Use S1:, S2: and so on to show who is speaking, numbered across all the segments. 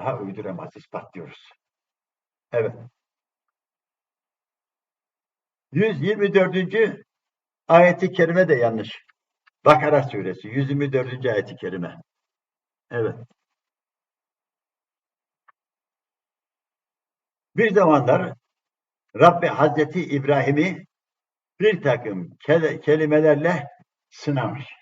S1: Ha uyduramaz, ispatlıyoruz. Evet. 124. ayeti kerime de yanlış. Bakara suresi 124. ayeti kerime. Evet. Bir zamanlar Rabbi Hazreti İbrahim'i bir takım kelimelerle sınamış.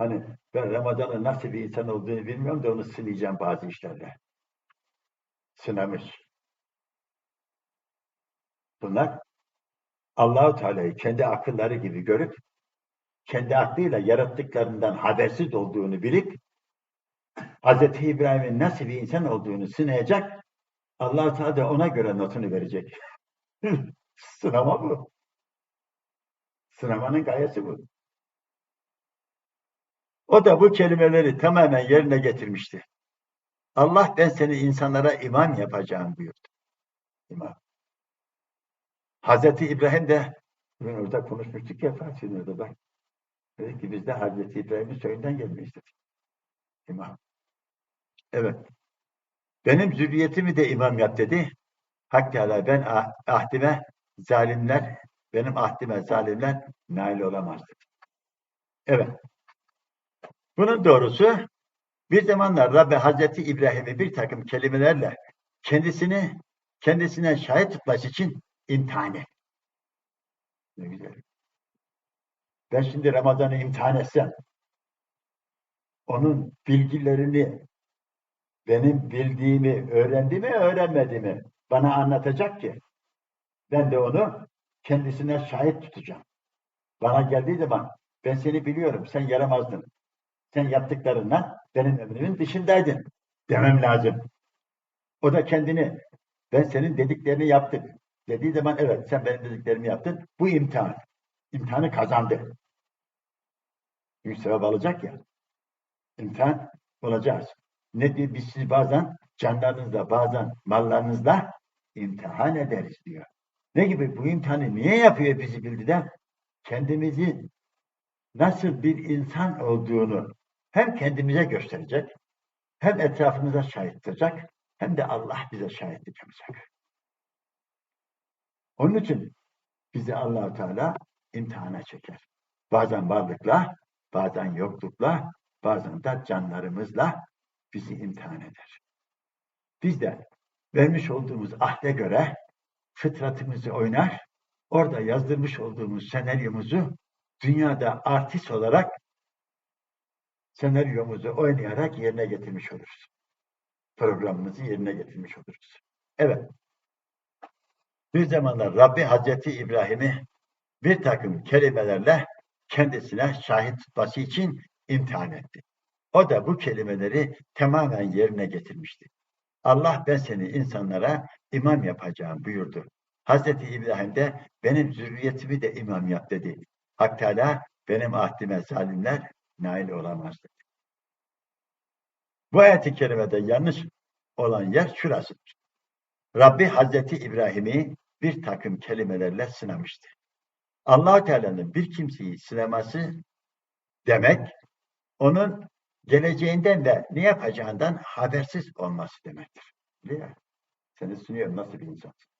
S1: Hani ben Ramazan'ın nasıl bir insan olduğunu bilmiyorum da onu sınayacağım bazı işlerle. Sınamış. Bunlar Allahu Teala'yı kendi akılları gibi görüp kendi aklıyla yarattıklarından habersiz olduğunu bilip Hz. İbrahim'in nasıl bir insan olduğunu sınayacak allah Teala da ona göre notunu verecek. Sınama bu. Sınamanın gayesi bu. O da bu kelimeleri tamamen yerine getirmişti. Allah ben seni insanlara imam yapacağım buyurdu. İmam. Hazreti İbrahim de bugün orada konuşmuştuk ya Fatih'in orada bak. Dedi ki biz de Hazreti İbrahim'in soyundan gelmeyiz dedik. İmam. Evet. Benim zürriyetimi de imam yap dedi. Hak ben ah- ahdime zalimler, benim ahdime zalimler nail olamaz dedi. Evet. Bunun doğrusu bir zamanlar Rabbi Hazreti İbrahim'i bir takım kelimelerle kendisini kendisine şahit tutması için imtihan etti. Ne güzel. Ben şimdi Ramazan'ı imtihan etsem onun bilgilerini benim bildiğimi, öğrendiğimi, öğrenmediğimi bana anlatacak ki ben de onu kendisine şahit tutacağım. Bana geldiği zaman ben seni biliyorum, sen yaramazdın. Sen yaptıklarından benim emrimin dışındaydın demem lazım. O da kendini ben senin dediklerini yaptık dediği zaman evet sen benim dediklerimi yaptın. Bu imtihan. İmtihanı kazandı. Büyük sevap alacak ya. İmtihan olacağız. Ne diyor? Biz sizi bazen canlarınızla bazen mallarınızla imtihan ederiz diyor. Ne gibi? Bu imtihanı niye yapıyor bizi bildiren? Kendimizi nasıl bir insan olduğunu hem kendimize gösterecek, hem etrafımıza şahit tutacak, hem de Allah bize şahitlik yapacak. Onun için bizi allah Teala imtihana çeker. Bazen varlıkla, bazen yoklukla, bazen de canlarımızla bizi imtihan eder. Biz de vermiş olduğumuz ahde göre fıtratımızı oynar, orada yazdırmış olduğumuz senaryomuzu dünyada artist olarak senaryomuzu oynayarak yerine getirmiş oluruz. Programımızı yerine getirmiş oluruz. Evet. Bir zamanlar Rabbi Hazreti İbrahim'i bir takım kelimelerle kendisine şahit tutması için imtihan etti. O da bu kelimeleri tamamen yerine getirmişti. Allah ben seni insanlara imam yapacağım buyurdu. Hazreti İbrahim de benim zürriyetimi de imam yap dedi. Hak Teala benim ahdime zalimler nail olamaz dedi. Bu ayet-i kerimede yanlış olan yer şurasıdır. Rabbi Hazreti İbrahim'i bir takım kelimelerle sınamıştı. allah Teala'nın bir kimseyi sınaması demek, onun geleceğinden ve ne yapacağından habersiz olması demektir. Değil mi? Seni sunuyorum nasıl bir insansın.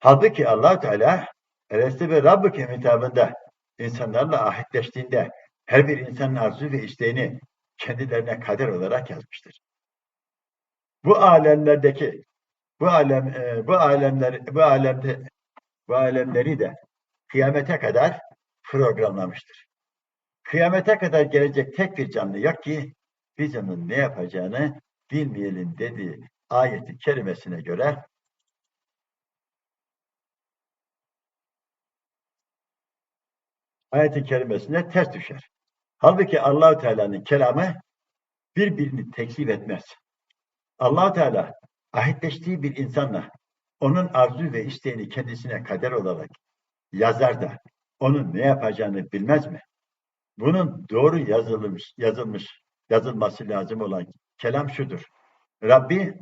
S1: Halbuki allah Teala Eleste ve Rabbike hitabında insanlarla ahitleştiğinde her bir insanın arzu ve isteğini kendilerine kader olarak yazmıştır. Bu alemlerdeki bu alem e, bu alemler bu alemde bu alemleri de kıyamete kadar programlamıştır. Kıyamete kadar gelecek tek bir canlı yok ki biz onun ne yapacağını bilmeyelim dediği ayeti kerimesine göre ayeti kerimesine ters düşer. Halbuki Allahu Teala'nın kelamı birbirini tekzip etmez. allah Teala ahitleştiği bir insanla onun arzu ve isteğini kendisine kader olarak yazar da onun ne yapacağını bilmez mi? Bunun doğru yazılmış, yazılmış, yazılması lazım olan kelam şudur. Rabbi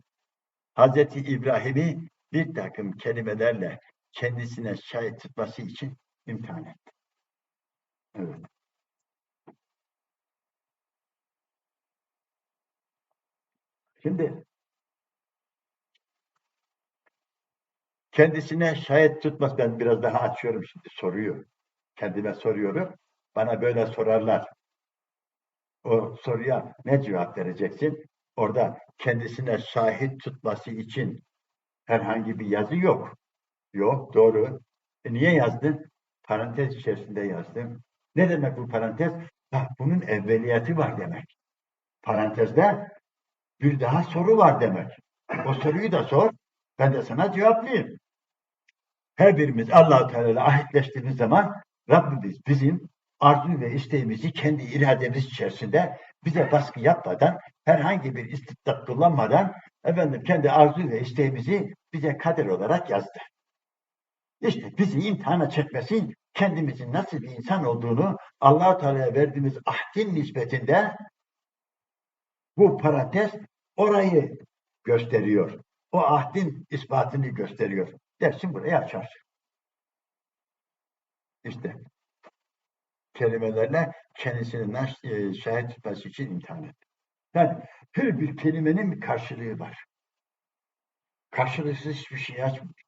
S1: Hazreti İbrahim'i bir takım kelimelerle kendisine şahit tutması için imtihan etti. Şimdi kendisine şahit tutmaz. Ben biraz daha açıyorum şimdi soruyu. Kendime soruyorum. Bana böyle sorarlar. O soruya ne cevap vereceksin? Orada kendisine şahit tutması için herhangi bir yazı yok. Yok, doğru. E niye yazdın? Parantez içerisinde yazdım. Ne demek bu parantez? Bak bunun evveliyeti var demek. Parantezde bir daha soru var demek. O soruyu da sor. Ben de sana cevaplayayım. Her birimiz Allah-u Teala ile ahitleştiğimiz zaman Rabbimiz bizim arzu ve isteğimizi kendi irademiz içerisinde bize baskı yapmadan, herhangi bir istibdat kullanmadan efendim kendi arzu ve isteğimizi bize kader olarak yazdı. İşte bizi imtihana çekmesi, kendimizin nasıl bir insan olduğunu Allah-u Teala'ya verdiğimiz ahdin nispetinde bu parantez orayı gösteriyor. O ahdin ispatını gösteriyor. Dersin burayı açar. İşte kelimelerle kendisini naş- e, şahit tutması için imtihan et. Yani her bir kelimenin bir karşılığı var. Karşılıksız hiçbir şey açmıyor.